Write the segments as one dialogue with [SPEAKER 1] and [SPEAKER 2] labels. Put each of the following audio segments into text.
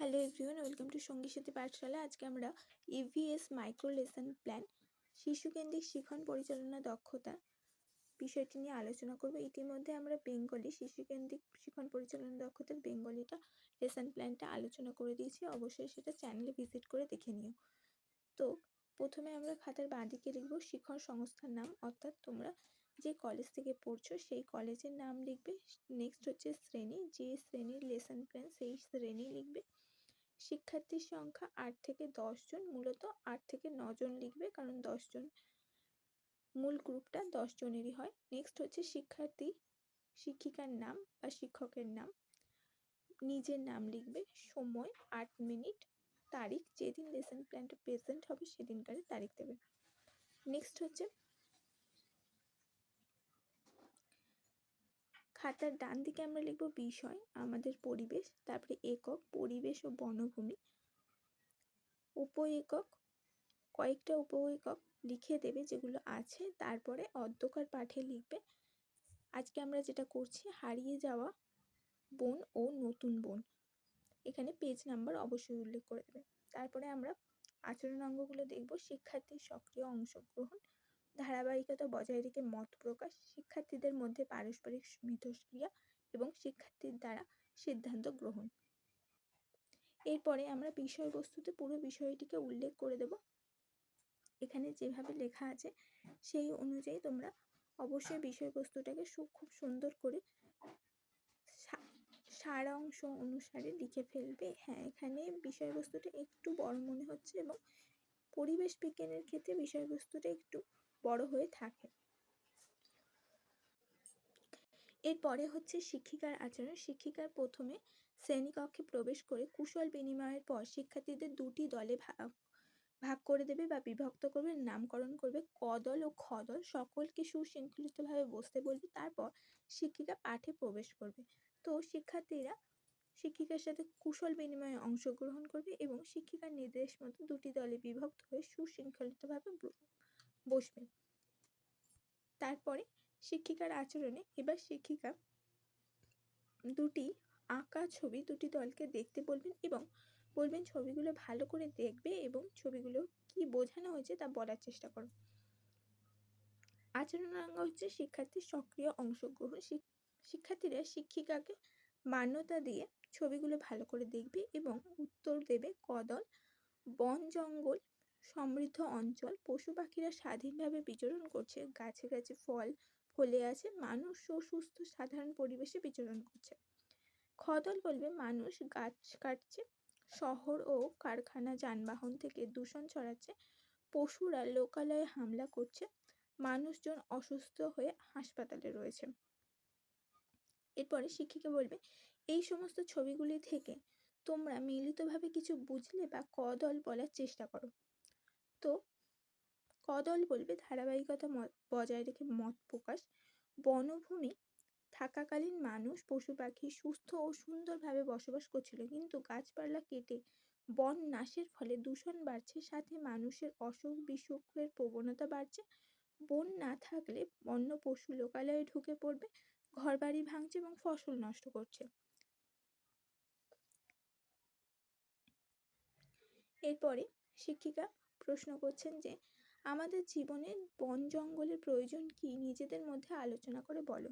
[SPEAKER 1] Hello everyone welcome to সঙ্গী সাথী পাঠশালা আজকে আমরা ইভিএস মাইক্রো লেসন প্ল্যান শিশুকেন্দ্রিক শিখন পরিচালনা দক্ষতা বিষয়টি নিয়ে আলোচনা করব ইতিমধ্যে আমরা বেঙ্গলি শিশুকেন্দ্রিক শিখন পরিচালনা দক্ষতার বেঙ্গলিটা লেসন প্ল্যানটা আলোচনা করে দিয়েছি অবশ্যই সেটা চ্যানেলে ভিজিট করে দেখে নিও তো প্রথমে আমরা খাতার বাঁদিকে লিখব শিখন সংস্থার নাম। অর্থাৎ তোমরা যে কলেজ থেকে পড়ছো, সেই কলেজের নাম লিখবে। নেক্সট হচ্ছে শ্রেণি। যে শ্রেণির লেসন প্ল্যান সেই শ্রেণি লিখবে। শিক্ষার্থীর সংখ্যা আট থেকে জন, মূলত আট থেকে জন লিখবে, কারণ জন মূল গ্রুপটা জনেরই হয়। নেক্সট হচ্ছে শিক্ষার্থী, শিক্ষিকার নাম বা শিক্ষকের নাম। নিজের নাম লিখবে, সময়, আট মিনিট, তারিখ, যেদিন লেসন প্ল্যানটা প্রেজেন্ট হবে সেদিনকার তারিখ দেবে। নেক্সট হচ্ছে খাতার ডান দিকে আমরা লিখব বিষয়, আমাদের পরিবেশ, তারপরে একক, পরিবেশ ও বনভূমি। উপ একক কয়েকটা উপ একক লিখে দেবে যেগুলো আছে, তারপরে অধ্যকার পাঠে লিখবে। আজকে আমরা যেটা করছি, হারিয়ে যাওয়া বন ও নতুন বন। এখানে পেজ নাম্বার অবশ্যই উল্লেখ করে দেবে। তারপরে আমরা আচরণ অঙ্গগুলো দেখব, শিক্ষার্থীর সক্রিয় অংশগ্রহণ ধারাবাহিকতা বজায় রেখে মত প্রকাশ শিক্ষার্থীদের মধ্যে পারস্পরিক মিথস্ক্রিয়া এবং শিক্ষার্থীর দ্বারা সিদ্ধান্ত গ্রহণ। এরপরে আমরা বিষয়বস্তুতে পুরো বিষয়টিকে উল্লেখ করে দেব। এখানে যেভাবে লেখা আছে, সেই অনুযায়ী তোমরা অবশ্যই বিষয়বস্তুটাকে খুব সুন্দর করে সারাংশ অনুসারে লিখে ফেলবে। হ্যাঁ এখানে বিষয়বস্তুটা একটু বড় মনে হচ্ছে এবং পরিবেশ বিজ্ঞানের ক্ষেত্রে বিষয়বস্তুটা একটু বড় হয়ে থাকে। এরপরে হচ্ছে শিক্ষিকার আচরণ। শিক্ষিকার প্রথমে শ্রেণীকক্ষে প্রবেশ করে কুশল বিনিময়ের পর শিক্ষার্থীদের দুটি দলে ভাগ ভাগ করে দেবে বা বিভক্ত করবে, নামকরণ করবে। ক দল ও খ দল সকলকে সুশৃঙ্খলিতভাবে বসতে বলবে। তারপর শিক্ষিকা পাঠে প্রবেশ করবে। তো শিক্ষার্থীরা শিক্ষিকার সাথে কুশল বিনিময়ে অংশগ্রহণ করবে এবং শিক্ষিকার নির্দেশ মতো দুটি দলে বিভক্ত হয়ে সুশৃঙ্খলিতভাবে বসবে। তারপরে শিক্ষিকার আচরণে এবার শিক্ষিকা দুটি আঁকা ছবি, দুটি দলকে দেখতে বলবেন এবং বলবেন ছবিগুলো ভালো করে দেখবে এবং ছবিগুলো কি বোঝানো হয়েছে তা বলার চেষ্টা করো। আচরণাঙ্গ হচ্ছে শিক্ষার্থীর সক্রিয় অংশগ্রহণ। শিক্ষার্থীরা শিক্ষিকাকে মান্যতা দিয়ে ছবিগুলো ভালো করে দেখবে এবং উত্তর দেবে কদল, বন জঙ্গল সমৃদ্ধ অঞ্চল। পশু পাখিরা স্বাধীনভাবে বিচরণ করছে। গাছে গাছে ফল ফলে আছে। মানুষ ও সুস্থ সাধারণ পরিবেশে বিচরণ করছে। খদল বলবে, মানুষ গাছ কাটছে। শহর ও কারখানা যানবাহন থেকে দূষণ ছড়াচ্ছে। পশুরা লোকালয়ে হামলা করছে। মানুষজন অসুস্থ হয়ে হাসপাতালে রয়েছে। এরপরে শিক্ষিকা বলবে, এই সমস্ত ছবিগুলি থেকে তোমরা মিলিতভাবে কিছু বুঝলে বা কদল বলার চেষ্টা করো। কদল বলবে ধারাবাহিকতা বজায় রেখে মত প্রকাশ। বনভূমি, থাকাকালীন মানুষ, পশু পাখি সুস্থ ও সুন্দরভাবে বসবাস করছিল। কিন্তু গাছপালা কেটে বন নাশের ফলে দূষণ বাড়ছে। সাথে মানুষের অসুখ বিসুখের প্রবণতা বাড়ছে। বন না থাকলে বন্য পশু লোকালয়ে ঢুকে পড়বে, ঘরবাড়ি ভাঙছে এবং ফসল নষ্ট করছে। এরপরে শিক্ষিকা প্রশ্ন করছেন যে আমাদের জীবনে বন জঙ্গলের প্রয়োজন কি নিজেদের মধ্যে আলোচনা করে বলো।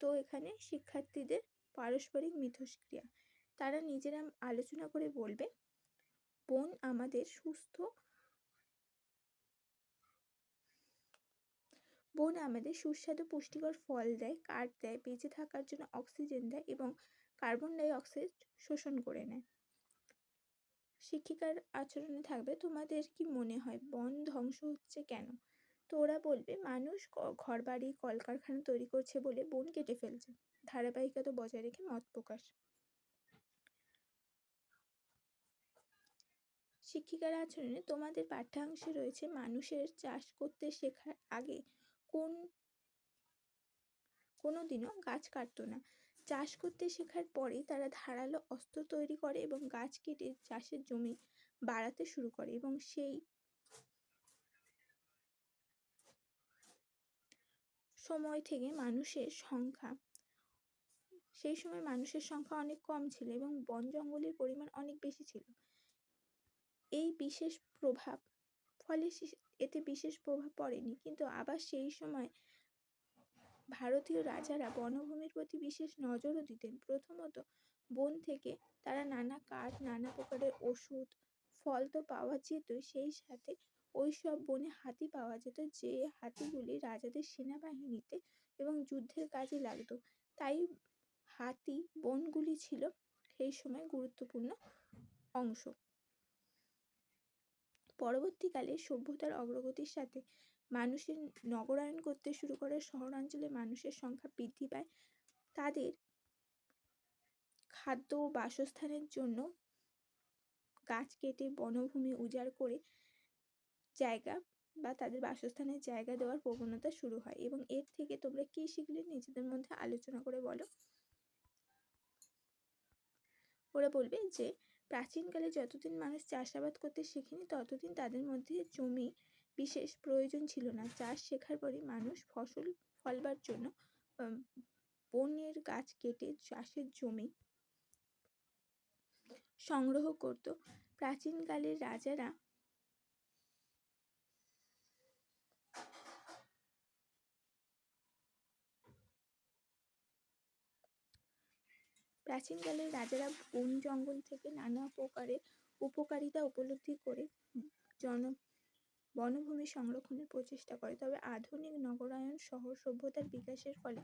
[SPEAKER 1] তো এখানে শিক্ষার্থীদের পারস্পরিক মিথস্ক্রিয়া। তারা নিজেরা আলোচনা করে বলবে, বন আমাদের সুস্থ বন আমাদের সুস্বাদু, পুষ্টিকর ফল দেয়, কাঠ দেয়, বেঁচে থাকার জন্য অক্সিজেন দেয় এবং কার্বন ডাই অক্সাইড শোষণ করে নেয়। শিক্ষিকার আচরণে থাকবে, তোমাদের কি মনে হয় বন ধ্বংস হচ্ছে কেন? তো ওরা বলবে, মানুষ ঘর বাড়ি কলকারখানা তৈরি করছে বলে বন কেটে ফেলছে। ধারাবাহিকতা বজায় রেখে মত প্রকাশ। শিক্ষিকার আচরণে তোমাদের পাঠ্যাংশে রয়েছে মানুষের চাষ করতে শেখার আগে কোন কোনো দিনও গাছ কাটতো না। চাষ করতে শেখার পরে তারা ধারালো অস্ত্র তৈরি করে এবং গাছ কেটে চাষের জমি বাড়াতে শুরু করে এবং সেই সময় থেকে মানুষের সংখ্যা, সেই সময় মানুষের সংখ্যা অনেক কম ছিল এবং বন জঙ্গলের পরিমাণ অনেক বেশি ছিল। এই বিশেষ প্রভাব, ফলে এতে বিশেষ প্রভাব পড়েনি। কিন্তু আবার সেই সময় ভারতীয় রাজারা বনভূমির প্রতি বিশেষ নজরও দিতেন। প্রথমত বন থেকে তারা নানা কাঠ, নানা প্রকারের ওষুধ, ফল তো পাওয়া যেত, সেই সাথে ওই সব বনে হাতি পাওয়া যেত, যে হাতিগুলি রাজাদের সেনাবাহিনীতে এবং যুদ্ধের কাজে লাগতো। তাই হাতি বনগুলি ছিল সেই সময় গুরুত্বপূর্ণ অংশ। পরবর্তীকালে সভ্যতার অগ্রগতির সাথে মানুষের নগরায়ন করতে শুরু করে, শহরাঞ্চলে মানুষের সংখ্যা বৃদ্ধি পায়। তাদের খাদ্য ও বাসস্থানের জন্য গাছ কেটে, বনভূমি উজাড় করে জায়গা বা তাদের বাসস্থানের জায়গা দেওয়ার প্রবণতা শুরু হয় এবং এর থেকে তোমরা কি শিখলে নিজেদের মধ্যে আলোচনা করে বলো। ওরা বলবে যে, প্রাচীনকালে যতদিন মানুষ চাষাবাদ করতে শেখেনি, ততদিন তাদের মধ্যে জমি বিশেষ প্রয়োজন ছিল না। চাষ শেখার পরে মানুষ ফসল ফলবার জন্য বনের গাছ কেটে চাষের জমি সংগ্রহ করত। প্রাচীনকালের রাজারা প্রাচীনকালের রাজারা বন জঙ্গল থেকে নানা প্রকারের উপকারিতা উপলব্ধি করে জন বনভূমি সংরক্ষণের প্রচেষ্টা করে। তবে আধুনিক নগরায়ন শহর সভ্যতার বিকাশের ফলে,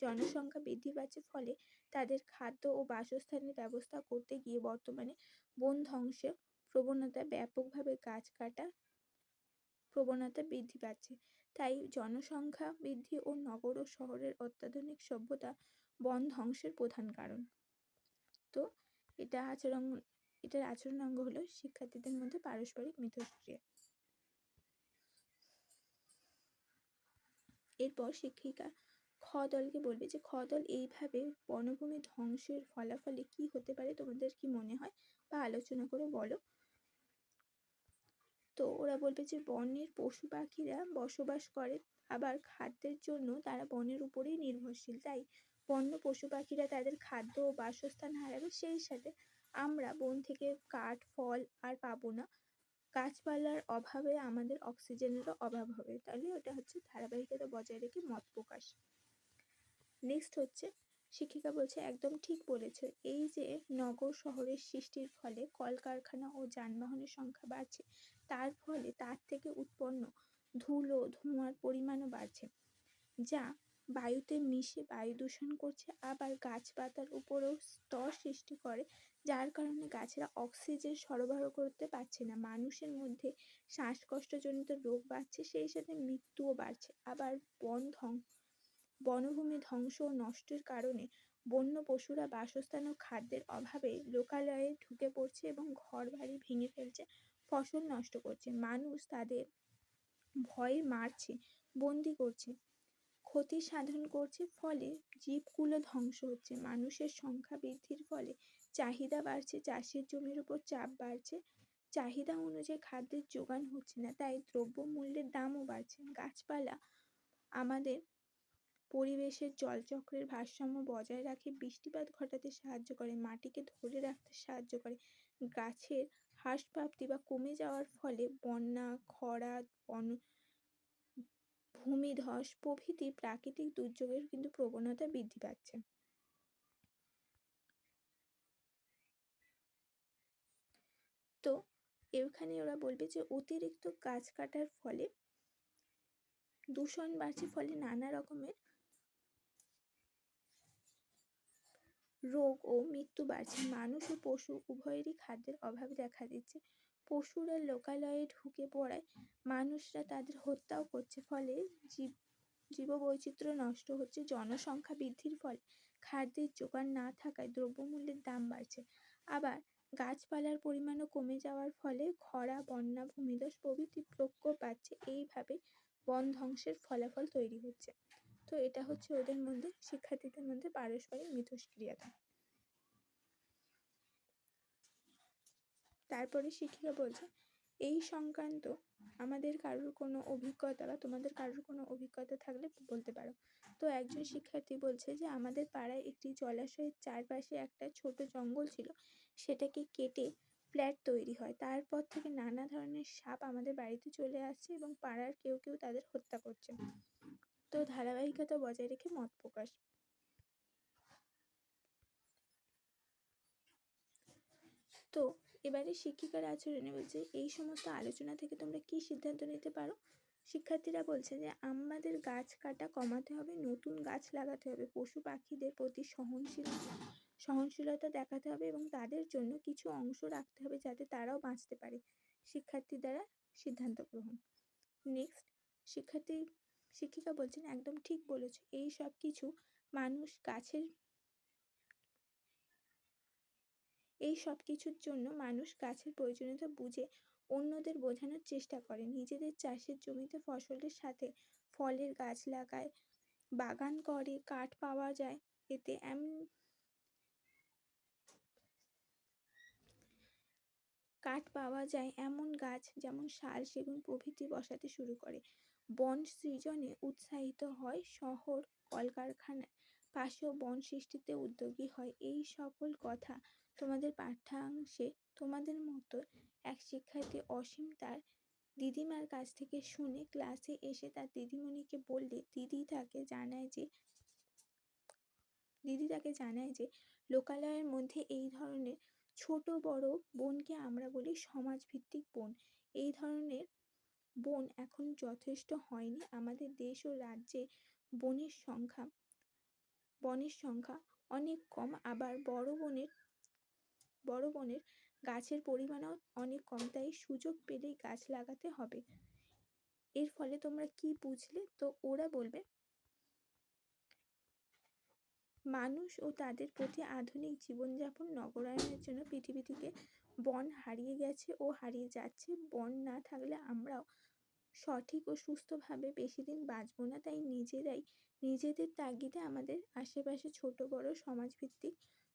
[SPEAKER 1] জনসংখ্যা বৃদ্ধি পাচ্ছে ফলে তাদের খাদ্য ও বাসস্থানের ব্যবস্থা করতে গিয়ে বর্তমানে বন ধ্বংসের প্রবণতা ব্যাপকভাবে গাছ কাটা প্রবণতা বৃদ্ধি পাচ্ছে। তাই জনসংখ্যা বৃদ্ধি ও নগর ও শহরের অত্যাধুনিক সভ্যতা বন ধ্বংসের প্রধান কারণ। তো এটা আচরণ, এটার আচরণ অঙ্গ হলো শিক্ষার্থীদের মধ্যে পারস্পরিক মিথস্ক্রিয়া। এরপর শিক্ষিকা খ দলকে বলবে যে খ দল এইভাবে বনভূমি ধ্বংসের ফলাফলে কি হতে পারে তোমাদের কি মনে হয়? বা আলোচনা করে বলো। তো ওরা বলবে যে, বনের পশু পাখিরা বসবাস করে, আবার খাদ্যের জন্য তারা বনের উপরেই নির্ভরশীল, তাই বন্য পশু পাখিরা তাদের খাদ্য ও বাসস্থান হারাবে। সেই সাথে আমরা বন থেকে কাঠ, ফল আর পাবো না। গাছপালার অভাবে আমাদের অক্সিজেনেরও অভাব হবে। তাহলে ওটা হচ্ছে ধারাবাহিকতা বজায় রেখে মত প্রকাশ। নেক্সট হচ্ছে, শিক্ষিকা বলছে, একদম ঠিক বলেছ। এই যে নগর শহরের সৃষ্টির ফলে কলকারখানা ও যানবাহনের সংখ্যা বাড়ছে, তার ফলে তার থেকে উৎপন্ন ধুলো, ধোঁয়ার পরিমাণও বাড়ছে, যা বায়ুতে মিশে বায়ু দূষণ করছে, আবার গাছপাতার উপরেও স্তর সৃষ্টি করে, যার কারণে গাছেরা অক্সিজেন সরবরাহ করতে পারছে না। মানুষের মধ্যে শ্বাসকষ্টজনিত রোগ বাড়ছে, সেই সাথে মৃত্যুও বাড়ছে। আবার বন ধ্বংস বনভূমি ধ্বংস ও নষ্টের কারণে বন্য পশুরা বাসস্থান ও খাদ্যের অভাবে লোকালয়ে ঢুকে পড়ছে এবং ঘর বাড়ি ভেঙে ফেলছে, ফসল নষ্ট করছে। মানুষ তাদের ভয়ে মারছে, বন্দি করছে। ক্ষতি সাধন করছে ফলে জীবগুলো ধ্বংস হচ্ছে। মানুষের সংখ্যা বৃদ্ধির ফলে চাহিদা বাড়ছে, চাষের জমির উপর চাপ বাড়ছে, চাহিদা অনুযায়ী খাদ্যের যোগান হচ্ছে না, তাই দ্রব্যমূল্যের দামও বাড়ছে। গাছপালা আমাদের পরিবেশের জলচক্রের ভারসাম্য বজায় রাখে, বৃষ্টিপাত ঘটাতে সাহায্য করে, মাটিকে ধরে রাখতে সাহায্য করে। গাছের হ্রাসপ্রাপ্তি বা কমে যাওয়ার ফলে বন্যা, খরা, বন ভূমিধস প্রভৃতি প্রাকৃতিক দুর্যোগের কিন্তু প্রবণতা বৃদ্ধি পাচ্ছে। তো এখানে ওরা বলবে যে অতিরিক্ত গাছ কাটার ফলে দূষণ বাড়ছে, ফলে নানা রকমের রোগ ও মৃত্যু বাড়ছে। মানুষ ও পশু উভয়েরই খাদ্যের অভাব দেখা দিচ্ছে। পশুরা লোকালয়ে ঢুকে পড়ায়, মানুষরা তাদের হত্যাও করছে। ফলে জীব, জীববৈচিত্র্য নষ্ট হচ্ছে, জনসংখ্যা বৃদ্ধির ফলে খাদ্যের জোগান না থাকায় দ্রব্যমূল্যের দাম বাড়ছে। আবার গাছপালার পরিমাণও কমে যাওয়ার ফলে খরা, বন্যা, ভূমিধস প্রভৃতি প্রকোপ পাচ্ছে এইভাবে বন ধ্বংসের ফলাফল তৈরি হচ্ছে। তো এটা হচ্ছে ওদের মধ্যে, শিক্ষার্থীদের মধ্যে পারস্পরিক মিথস্ক্রিয়াতা তারপরে শিক্ষিকা বলছে, এই সংক্রান্ত আমাদের কারোর কোনো অভিজ্ঞতা বা তোমাদের কারোর কোনো অভিজ্ঞতা থাকলে বলতে পারো। তো একজন শিক্ষার্থী বলছে যে, আমাদের পাড়ায় একটি জলাশয়ের চারপাশে একটা ছোট জঙ্গল ছিল। সেটাকে কেটে ফ্ল্যাট তৈরি হয়। তারপর থেকে নানা ধরনের সাপ আমাদের বাড়িতে চলে আসছে এবং পাড়ার কেউ কেউ তাদের হত্যা করছে। তো ধারাবাহিকতা বজায় রেখে মত প্রকাশ। তো এবারে শিক্ষিকার আচরণে বলছে, এই সমস্ত আলোচনা থেকে তোমরা কি সিদ্ধান্ত নিতে পারো? শিক্ষার্থীরা বলছে যে, আমাদের গাছ কাটা কমাতে হবে, নতুন গাছ লাগাতে হবে, পশু পাখিদের প্রতি সহনশীল, সহনশীলতা দেখাতে হবে এবং তাদের জন্য কিছু অংশ রাখতে হবে যাতে তারাও বাঁচতে পারে। শিক্ষার্থী দ্বারা সিদ্ধান্ত গ্রহণ। নেক্সট, শিক্ষার্থী, শিক্ষিকা বলছেন, একদম ঠিক বলেছ। এই সব কিছু মানুষ গাছের এই সব কিছুর জন্য মানুষ গাছের প্রয়োজনীয়তা বুঝে অন্যদের বোঝানোর চেষ্টা করে। নিজেদের চাষের জমিতে ফসলের সাথে ফলের গাছ লাগায়, বাগান করে, কাঠ পাওয়া যায়। এতে এমন কাঠ পাওয়া যায় এমন গাছ যেমন শাল, সেগুন প্রভৃতি বসাতে শুরু করে। বন সৃজনে উৎসাহিত হয় শহর কলকারখানার পাশেও বন সৃষ্টিতে উদ্যোগী হয়। এই সকল কথা তোমাদের পাঠ্যাংশে তোমাদের মতো এক শিক্ষার্থী অসীম তার দিদিমার কাছ থেকে শুনে ক্লাসে এসে তার দিদিমণিকে বললে, দিদি তাকে জানায় যে, দিদি তাকে জানায় যে, লোকালয়ের মধ্যে এই ধরনের ছোট বড় বনকে আমরা বলি সমাজভিত্তিক বন। এই ধরনের বন এখন যথেষ্ট হয়নি। আমাদের দেশ ও রাজ্যে বনের সংখ্যা বনের সংখ্যা অনেক কম, আবার বড় বনের বড় বনের গাছের পরিমাণও অনেক কম, তাই সুযোগ পেলেই গাছ লাগাতে হবে। এর ফলে তোমরা কি বুঝলে? তো ওরা বলবে, মানুষ ও তাদের প্রতি আধুনিক জীবনযাপন নগরায়নের জন্য পৃথিবী থেকে বন হারিয়ে গেছে ও হারিয়ে যাচ্ছে। বন না থাকলে আমরাও সঠিক ও সুস্থভাবে বেশি দিন বাঁচব না, তাই নিজেরাই নিজেদের তাগিদে আমাদের আশেপাশে ছোট, বড় সমাজভিত্তিক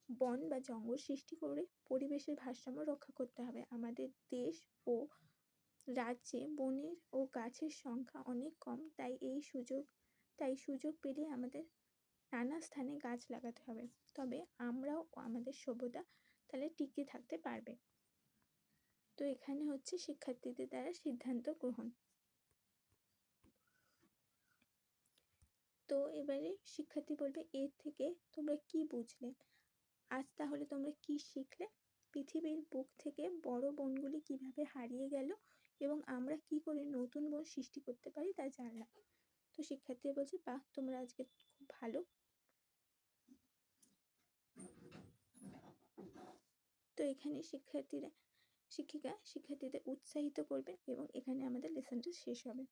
[SPEAKER 1] বন বা জঙ্গল সৃষ্টি করে পরিবেশের ভারসাম্য রক্ষা করতে হবে। আমাদের দেশ ও রাজ্যে বনের ও গাছের সংখ্যা অনেক কম, তাই এই সুযোগ, তাই সুযোগ পেলে আমাদের নানা স্থানে গাছ লাগাতে হবে। তবে আমরাও আমাদের সভ্যতা তাহলে টিকে থাকতে পারবে। তো এখানে হচ্ছে শিক্ষার্থীদের দ্বারা সিদ্ধান্ত গ্রহণ। তো এবারে শিক্ষার্থী বলবে, এর থেকে তোমরা কি বুঝলে? আজ তাহলে তোমরা কি শিখলে? পৃথিবীর বুক থেকে বড় বনগুলি কীভাবে হারিয়ে গেল এবং আমরা কি করে নতুন বন সৃষ্টি করতে পারি তা জানলাম। তো শিক্ষার্থীরা বলছে, বাহ, তোমরা আজকে খুব ভালো। তো এখানে শিক্ষার্থীরা, শিক্ষিকা, শিক্ষার্থীদের উৎসাহিত করবেন এবং এখানে আমাদের লেসনটা শেষ হবে।